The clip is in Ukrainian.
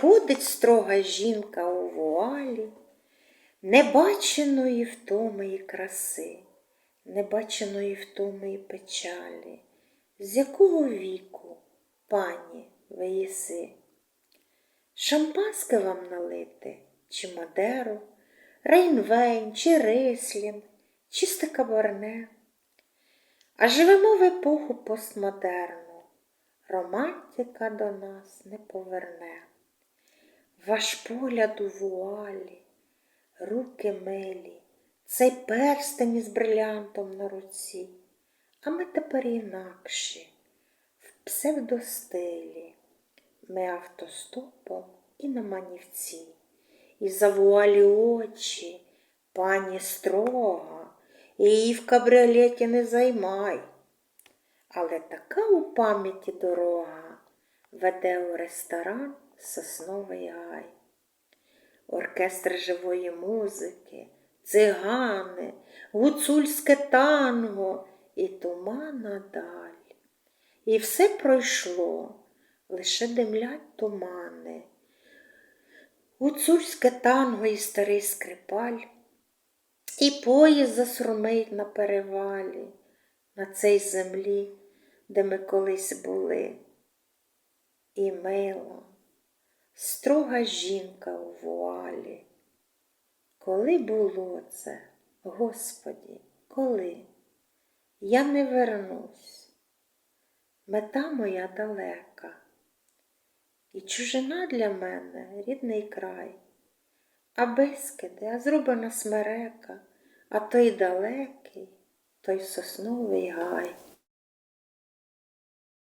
Ходить строга жінка у вуалі, небаченої втоми і краси, небаченої втоми і печалі, з якого віку, пані, ви єси? Шампанське вам налити, чи мадеру, рейнвейн, чи рислін, чисте кабарне. А живемо в епоху постмодерну, романтика до нас не поверне. Ваш погляд у вуалі, руки милі, цей перстень із брилянтом на руці, а ми тепер інакші, в псевдостилі, ми автостопом і на манівці, і за вуалі очі, пані строга, і її в кабріолеті не займай. Але така у пам'яті дорога веде у ресторан Сосновий гай. Оркестр живої музики, цигани, гуцульське танго і тумана даль. І все пройшло, лише димлять тумани. Гуцульське танго і старий скрипаль, і поїзд засурмить на перевалі, на цій землі, де ми колись були. І мила, строга жінка у вуалі. Коли було це, Господі, коли? Я не вернусь. Мета моя далека, і чужина для мене рідний край, а безкиди, а зрубана смерека, а той далекий, той сосновий гай.